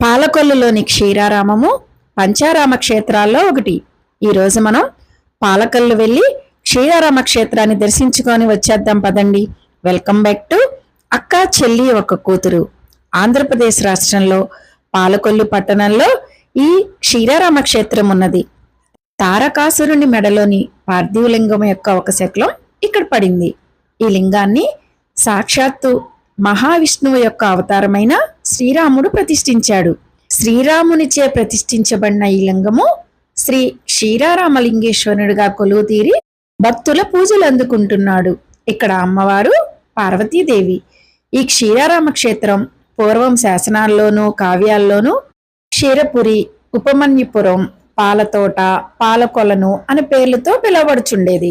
పాలకొల్లులోని క్షీరారామము పంచారామ క్షేత్రాల్లో ఒకటి. ఈరోజు మనం పాలకొల్లు వెళ్ళి క్షీరారామ క్షేత్రాన్ని దర్శించుకొని వచ్చేద్దాం పదండి. వెల్కమ్ బ్యాక్ టు అక్క చెల్లి ఒక కూతురు. ఆంధ్రప్రదేశ్ రాష్ట్రంలో పాలకొల్లు పట్టణంలో ఈ క్షీరారామ క్షేత్రం ఉన్నది. తారకాసురుని మెడలోని పార్థివలింగం యొక్క ఒక శకలం ఇక్కడ పడింది. ఈ లింగాన్ని సాక్షాత్తు మహావిష్ణువు యొక్క అవతారమైన శ్రీరాముడు ప్రతిష్ఠించాడు. శ్రీరామునిచే ప్రతిష్ఠించబడిన ఈ లింగము శ్రీ క్షీరారామలింగేశ్వరుడుగా కొలువు తీరి భక్తుల పూజలు అందుకుంటున్నాడు. ఇక్కడ అమ్మవారు పార్వతీదేవి. ఈ క్షీరారామ క్షేత్రం పూర్వం శాసనాల్లోనూ కావ్యాల్లోనూ క్షీరపురి ఉపమన్యుపురం పాలతోట పాలకొలను అనే పేర్లతో పిలువబడుచుండేది.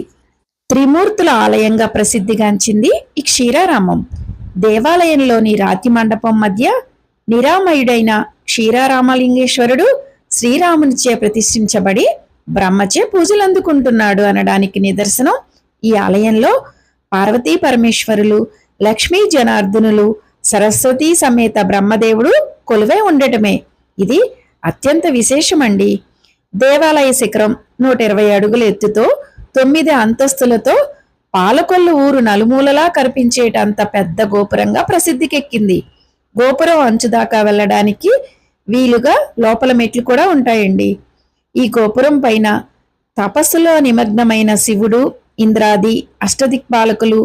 త్రిమూర్తుల ఆలయంగా ప్రసిద్ధిగాంచింది ఈ క్షీరారామం. దేవాలయంలోని రాతి మండపం మధ్య నిరామయుడైన క్షీరారామలింగేశ్వరుడు శ్రీరామునిచే ప్రతిష్ఠించబడి బ్రహ్మచే పూజలు అందుకుంటున్నాడు అనడానికి నిదర్శనం ఈ ఆలయంలో పార్వతీ పరమేశ్వరులు లక్ష్మీ జనార్దనులు సరస్వతీ సమేత బ్రహ్మదేవుడు కొలువై ఉండటమే. ఇది అత్యంత విశేషమండి. దేవాలయ శిఖరం నూట ఇరవై అడుగుల ఎత్తుతో తొమ్మిది అంతస్తులతో పాలకొల్లు ఊరు నలుమూలలా కనిపించేటంత పెద్ద గోపురంగా ప్రసిద్ధికెక్కింది. గోపురం అంచు దాకా వెళ్ళడానికి వీలుగా లోపల మెట్లు కూడా ఉంటాయండి. ఈ గోపురం పైన తపస్సులో నిమగ్నమైన శివుడు ఇంద్రాది అష్టదిక్పాలకులు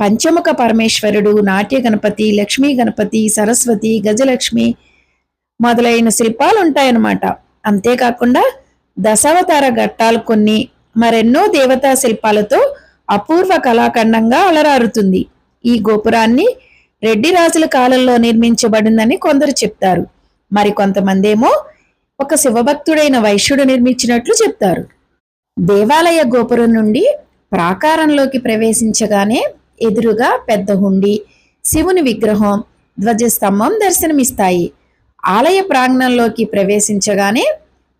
పంచముఖ పరమేశ్వరుడు నాట్య గణపతి లక్ష్మీ గణపతి సరస్వతి గజలక్ష్మి మొదలైన శిల్పాలు ఉంటాయన్నమాట అంతేకాకుండా దశావతార ఘట్టాలు కొన్ని మరెన్నో దేవతా శిల్పాలతో అపూర్వ కళాఖండంగా అలరారుతుంది. ఈ గోపురాన్ని రెడ్డి రాజుల కాలంలో నిర్మించబడిందని కొందరు చెప్తారు. మరి కొంతమందేమో ఒక శివభక్తుడైన వైశ్యుడు నిర్మించినట్లు చెప్తారు. దేవాలయ గోపురం నుండి ప్రాకారంలోకి ప్రవేశించగానే ఎదురుగా పెద్ద హుండి శివుని విగ్రహం ధ్వజస్తంభం దర్శనమిస్తాయి. ఆలయ ప్రాంగణంలోకి ప్రవేశించగానే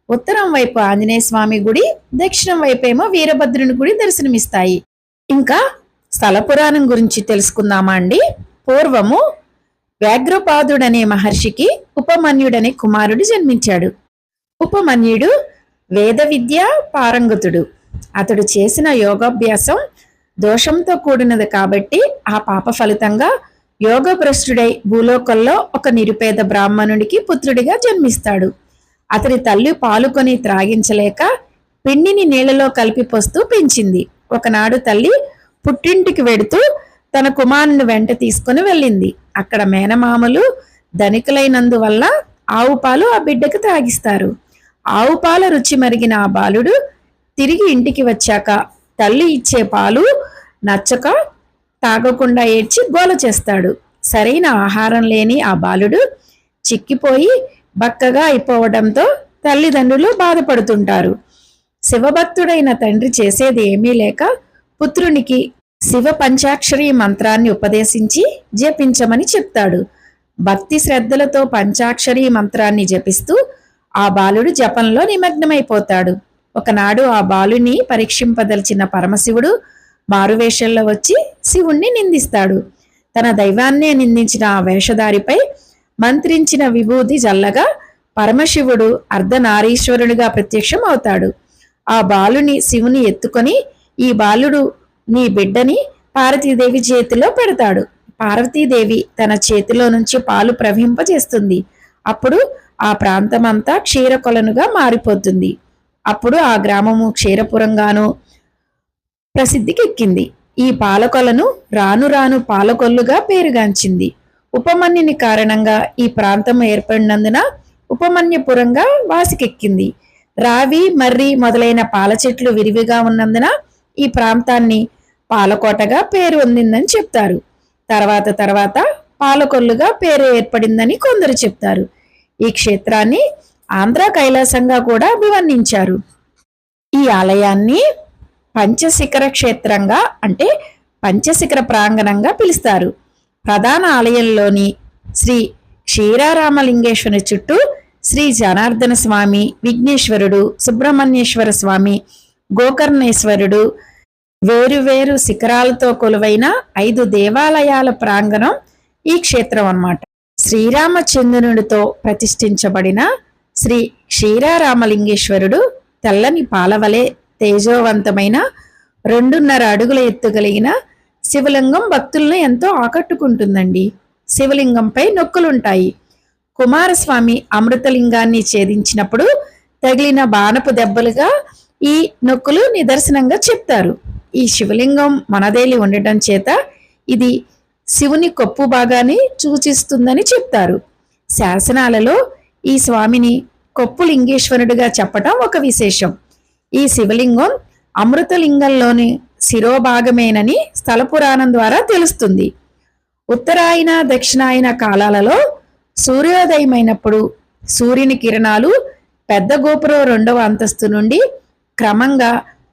ఉత్తరం వైపు ఆంజనేయ స్వామి గుడి దక్షిణం వైపేమో వీరభద్రుని గుడి దర్శనమిస్తాయి. ఇంకా స్థల పురాణం గురించి తెలుసుకుందామా అండి? పూర్వము వ్యాఘ్రపాదుడనే మహర్షికి ఉపమన్యుడనే కుమారుడు జన్మించాడు. ఉపమన్యుడు వేద విద్య పారంగతుడు. అతడు చేసిన యోగాభ్యాసం దోషంతో కూడినది కాబట్టి ఆ పాప ఫలితంగా యోగభ్రష్టుడై భూలోకంలో ఒక నిరుపేద బ్రాహ్మణుడికి పుత్రుడిగా జన్మిస్తాడు. అతడి తల్లి పాలుకొని త్రాగించలేక పిండిని నీళ్ళలో కలిపి పోస్తూ పెంచింది. ఒకనాడు తల్లి పుట్టింటికి వెడుతూ తన కుమారుని వెంట తీసుకుని వెళ్ళింది. అక్కడ మేనమామలు ధనికులైనందువల్ల ఆవు పాలు ఆ బిడ్డకు తాగిస్తారు. ఆవు పాల రుచి మరిగిన ఆ బాలుడు తిరిగి ఇంటికి వచ్చాక తల్లి ఇచ్చే పాలు నచ్చక తాగకుండా ఏడ్చి గోల చేస్తాడు. సరైన ఆహారం లేని ఆ బాలుడు చిక్కిపోయి బక్కగా అయిపోవడంతో తల్లిదండ్రులు బాధపడుతుంటారు. శివభక్తుడైన తండ్రి చేసేది ఏమీ లేక పుత్రునికి శివ పంచాక్షరి మంత్రాన్ని ఉపదేశించి జపించమని చెప్తాడు. భక్తి శ్రద్ధలతో పంచాక్షరి మంత్రాన్ని జపిస్తూ ఆ బాలుడు జపంలో నిమగ్నమైపోతాడు. ఒకనాడు ఆ బాలుని పరీక్షింపదలిచిన పరమశివుడు మారువేషంలో వచ్చి శివుణ్ణి నిందిస్తాడు. తన దైవాన్నే నిందించిన ఆ వేషధారిపై మంత్రించిన విభూది జల్లగా పరమశివుడు అర్ధనారీశ్వరునిగా ప్రత్యక్షం అవుతాడు ఆ బాలుని శివుని ఎత్తుకొని ఈ బాలుడు నీ బిడ్డని పార్వతీదేవి చేతిలో పెడతాడు. పార్వతీదేవి తన చేతిలో నుంచి పాలు ప్రవహింపజేస్తుంది. అప్పుడు ఆ ప్రాంతమంతా క్షీరకొలనుగా మారిపోతుంది. అప్పుడు ఆ గ్రామము క్షీరపురంగాను ప్రసిద్ధికెక్కింది. ఈ పాలకొలను రాను రాను పాలకొల్లుగా పేరుగాంచింది. ఉపమన్యుని కారణంగా ఈ ప్రాంతం ఏర్పడినందున ఉపమన్యపురంగా వాసికెక్కింది. రావి మర్రి మొదలైన పాల చెట్లు విరివిగా ఉన్నందున ఈ ప్రాంతాన్ని పాలకోటగా పేరు పొందిందని చెప్తారు. తర్వాత తర్వాత పాలకొల్లుగా పేరు ఏర్పడిందని కొందరు చెప్తారు. ఈ క్షేత్రాన్ని ఆంధ్ర కైలాసంగా కూడా అభివర్ణించారు. ఈ ఆలయాన్ని పంచశిఖర క్షేత్రంగా అంటే పంచశిఖర ప్రాంగణంగా పిలుస్తారు. ప్రధాన ఆలయంలోని శ్రీ క్షీరారామలింగేశ్వరుని చుట్టూ శ్రీ జనార్దన స్వామి విఘ్నేశ్వరుడు సుబ్రహ్మణ్యేశ్వర స్వామి గోకర్ణేశ్వరుడు వేరువేరు శిఖరాలతో కొలువైన ఐదు దేవాలయాల ప్రాంగణం ఈ క్షేత్రం అన్నమాట. శ్రీరామచంద్రునితో ప్రతిష్ఠించబడిన శ్రీ క్షీరారామలింగేశ్వరుడు తెల్లని పాలవలే తేజోవంతమైన రెండున్నర అడుగుల ఎత్తు కలిగిన శివలింగం భక్తులను ఎంతో ఆకట్టుకుంటుందండి. శివలింగంపై నొక్కులుంటాయి. కుమారస్వామి అమృతలింగాన్ని ఛేదించినప్పుడు తగిలిన బాణపు దెబ్బలుగా ఈ నొక్కులు నిదర్శనంగా చెప్తారు. ఈ శివలింగం మనదేలి ఉండటం చేత ఇది శివుని కొప్పు భాగాన్ని సూచిస్తుందని చెప్తారు. శాసనాలలో ఈ స్వామిని కొప్పు లింగేశ్వరుడిగా చెప్పటం ఒక విశేషం. ఈ శివలింగం అమృతలింగంలోని శిరోభాగమేనని స్థల పురాణం ద్వారా తెలుస్తుంది. ఉత్తరాయణ దక్షిణాయన కాలాలలో సూర్యోదయమైనప్పుడు సూర్యుని కిరణాలు పెద్ద గోపురం రెండవ అంతస్తు నుండి క్రమంగా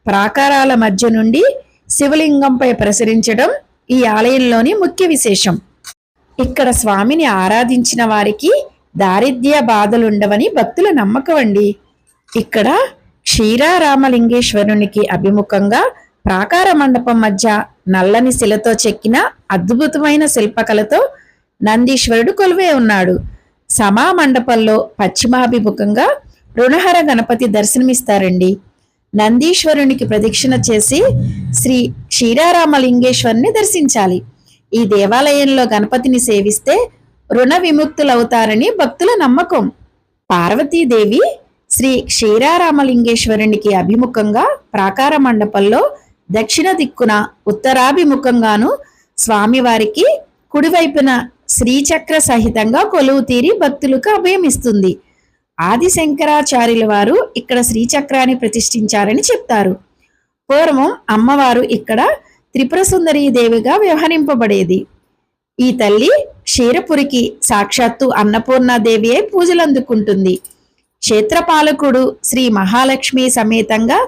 ప్రాకారాల మధ్య నుండి శివలింగంపై ప్రసరించడం ఈ ఆలయంలోని ముఖ్య విశేషం. ఇక్కడ స్వామిని ఆరాధించిన వారికి దారిద్ర్య బాధలుండవని భక్తుల నమ్మకం అండి. ఇక్కడ క్షీరారామలింగేశ్వరునికి అభిముఖంగా ప్రాకార మండపం మధ్య నల్లని శిలతో చెక్కిన అద్భుతమైన శిల్పకలతో నందీశ్వరుడు కొలువే ఉన్నాడు. సమా మండపంలో పశ్చిమాభిముఖంగా రుణహర గణపతి దర్శనమిస్తారండి. నందీశ్వరునికి ప్రదక్షిణ చేసి శ్రీ క్షీరారామలింగేశ్వరుని దర్శించాలి. ఈ దేవాలయంలో గణపతిని సేవిస్తే రుణ విముక్తులవుతారని భక్తుల నమ్మకం. పార్వతీదేవి శ్రీ క్షీరారామలింగేశ్వరునికి అభిముఖంగా ప్రాకార మండపంలో దక్షిణ దిక్కున ఉత్తరాభిముఖంగాను స్వామివారికి కుడివైపున శ్రీచక్ర సహితంగా కొలువు తీరి భక్తులకు అభయమిస్తుంది ఆది శంకరాచార్యుల వారు ఇక్కడ శ్రీచక్రాన్ని ప్రతిష్ఠించారని చెప్తారు. పూర్వం అమ్మవారు ఇక్కడ త్రిపురసుందరీ దేవిగా వ్యవహరింపబడేది. ఈ తల్లి క్షీరపురికి సాక్షాత్తు అన్నపూర్ణాదేవి అయి పూజలు అందుకుంటుంది క్షేత్రపాలకుడు శ్రీ మహాలక్ష్మి సమేతంగా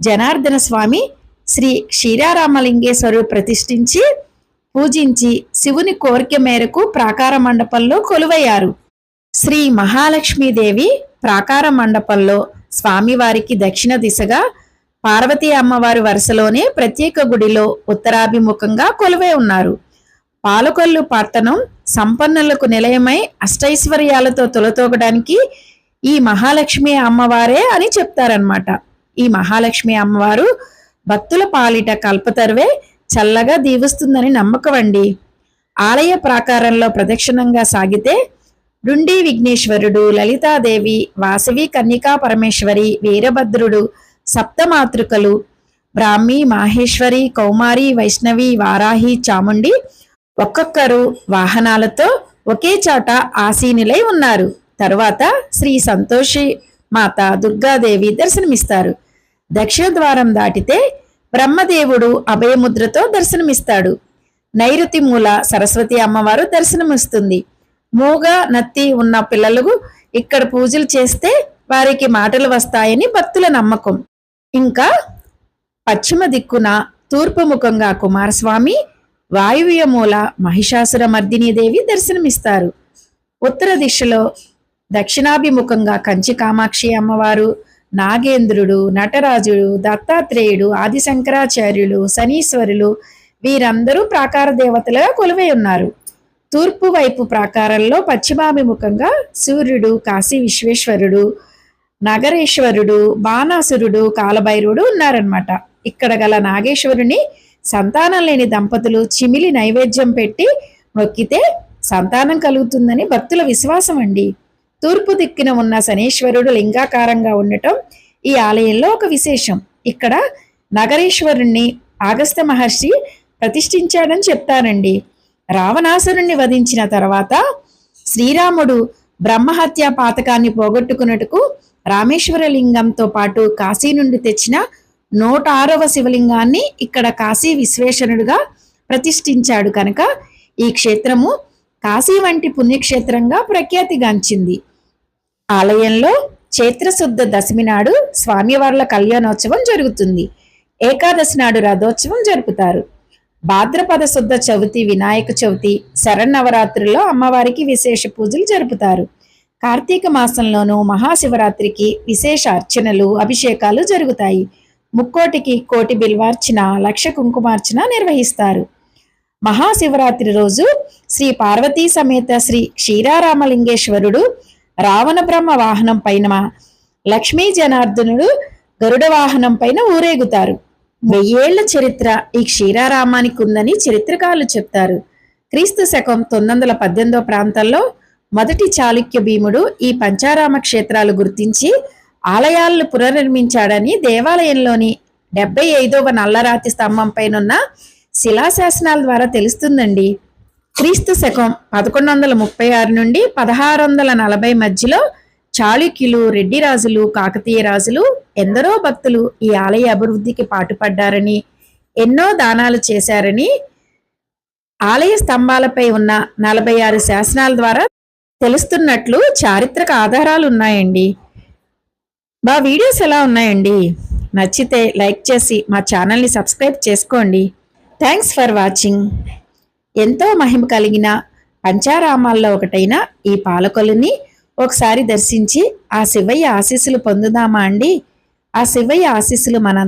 జనార్దన స్వామి శ్రీ క్షీరారామలింగేశ్వరుడు ప్రతిష్ఠించి పూజించి శివుని కోరిక మేరకు ప్రాకార మండపంలో కొలువయ్యారు. శ్రీ మహాలక్ష్మీదేవి ప్రాకార మండపంలో స్వామివారికి దక్షిణ దిశగా పార్వతీ అమ్మవారి వరుసలోనే ప్రత్యేక గుడిలో ఉత్తరాభిముఖంగా కొలువై ఉన్నారు. పాలకొల్లు పట్టణం సంపన్నులకు నిలయమై అష్టైశ్వర్యాలతో తొలతోగడానికి ఈ మహాలక్ష్మి అమ్మవారే అని చెప్తారనమాట ఈ మహాలక్ష్మి అమ్మవారు భక్తుల పాలిట కల్పతరువే చల్లగా దీవిస్తుందని నమ్మకం అండి ఆలయ ప్రాకారంలో ప్రదక్షిణంగా సాగితే డుండి విఘ్నేశ్వరుడు లలితాదేవి వాసవి కన్నికా పరమేశ్వరి వీరభద్రుడు సప్తమాతృకలు బ్రాహ్మి మాహేశ్వరి కౌమారి వైష్ణవి వారాహి చాముండి ఒక్కొక్కరు వాహనాలతో ఒకే చోట ఆసీనులై ఉన్నారు. తరువాత శ్రీ సంతోషి మాత దుర్గాదేవి దర్శనమిస్తారు. దక్షిణ ద్వారం దాటితే బ్రహ్మదేవుడు అభయముద్రతో దర్శనమిస్తాడు. నైరుతి మూల సరస్వతి అమ్మవారు దర్శనమిస్తుంది. మూగ నత్తి ఉన్న పిల్లలకు ఇక్కడ పూజలు చేస్తే వారికి మాటలు వస్తాయని భక్తుల నమ్మకం. ఇంకా పశ్చిమ దిక్కున తూర్పు ముఖంగా కుమారస్వామి వాయువ్య మూల మహిషాసుర మర్దినీదేవి దర్శనమిస్తారు. ఉత్తర దిశలో దక్షిణాభిముఖంగా కంచి కామాక్షి అమ్మవారు నాగేంద్రుడు నటరాజుడు దత్తాత్రేయుడు ఆదిశంకరాచార్యులు శనీశ్వరులు వీరందరూ ప్రాకార దేవతలుగా కొలువై ఉన్నారు. తూర్పు వైపు ప్రాకారంలో పశ్చిమాభిముఖంగా సూర్యుడు కాశీ విశ్వేశ్వరుడు నగరేశ్వరుడు బాణాసురుడు కాలభైరుడు ఉన్నారనమాట ఇక్కడ గల నాగేశ్వరుని సంతానం లేని దంపతులు చిమిలి నైవేద్యం పెట్టి మొక్కితే సంతానం కలుగుతుందని భక్తుల విశ్వాసం అండి తూర్పు దిక్కున ఉన్న శనీశ్వరుడు లింగాకారంగా ఉండటం ఈ ఆలయంలో ఒక విశేషం. ఇక్కడ నగరేశ్వరుణ్ణి ఆగస్త మహర్షి ప్రతిష్ఠించాడని చెప్తారండి. రావణాసురుణ్ణి వధించిన తర్వాత శ్రీరాముడు బ్రహ్మహత్య పాతకాన్ని పోగొట్టుకున్నట్టుకు రామేశ్వర లింగంతో పాటు కాశీ నుండి తెచ్చిన నూట ఆరవ శివలింగాన్ని ఇక్కడ కాశీ విశ్వేశ్వరుడుగా ప్రతిష్ఠించాడు కనుక ఈ క్షేత్రము కాశీ వంటి పుణ్యక్షేత్రంగా ప్రఖ్యాతిగాంచింది. ఆలయంలో చైత్రశుద్ధ దశమి నాడు స్వామివార్ల కళ్యాణోత్సవం జరుగుతుంది. ఏకాదశి నాడు రథోత్సవం జరుపుతారు. భాద్రపద శుద్ధ చవితి వినాయక చవితి శరన్నవరాత్రిలో అమ్మవారికి విశేష పూజలు జరుపుతారు. కార్తీక మాసంలోనూ మహాశివరాత్రికి విశేష అర్చనలు అభిషేకాలు జరుగుతాయి. ముక్కోటికి కోటి బిల్వార్చన లక్ష కుంకుమార్చన నిర్వహిస్తారు. మహాశివరాత్రి రోజు శ్రీ పార్వతీ సమేత శ్రీ క్షీరారామలింగేశ్వరుడు రావణ బ్రహ్మ వాహనం పైన లక్ష్మీ జనార్దనుడు గరుడ వాహనం పైన ఊరేగుతారు. వెయ్యేళ్ళ చరిత్ర ఈ క్షీరారామానికి ఉందని చరిత్రకారులు చెప్తారు. క్రీస్తు శకం తొమ్మిది వందల పద్దెనిమిదో ప్రాంతంలో మొదటి చాళుక్య భీముడు ఈ పంచారామ క్షేత్రాలు గుర్తించి ఆలయాలను పునర్నిర్మించాడని దేవాలయంలోని డెబ్బై ఐదవ నల్లరాతి స్తంభం పైనున్న శిలాశాసనాల ద్వారా తెలుస్తుందండి. క్రీస్తు శకం పదకొండు వందల ముప్పై ఆరు నుండి పదహారు వందల నలభై మధ్యలో చాళుక్యులు రెడ్డి రాజులు కాకతీయ రాజులు ఎందరో భక్తులు ఈ ఆలయ అభివృద్ధికి పాటుపడ్డారని ఎన్నో దానాలు చేశారని ఆలయ స్తంభాలపై ఉన్న నలభై ఆరు శాసనాల ద్వారా తెలుస్తున్నట్లు చారిత్రక ఆధారాలు ఉన్నాయండి. మా వీడియోస్ ఎలా ఉన్నాయండి? నచ్చితే లైక్ చేసి మా ఛానల్ని సబ్స్క్రైబ్ చేసుకోండి. Thanks for watching. ఎంతో మహిమ కలిగిన పంచారామాల్లో ఒకటైన ఈ పాలకొల్లుని ఒకసారి దర్శించి ఆ శివయ్య ఆశీస్సులు పొందుదామా అండి? ఆ శివయ్య ఆశీస్సులు మన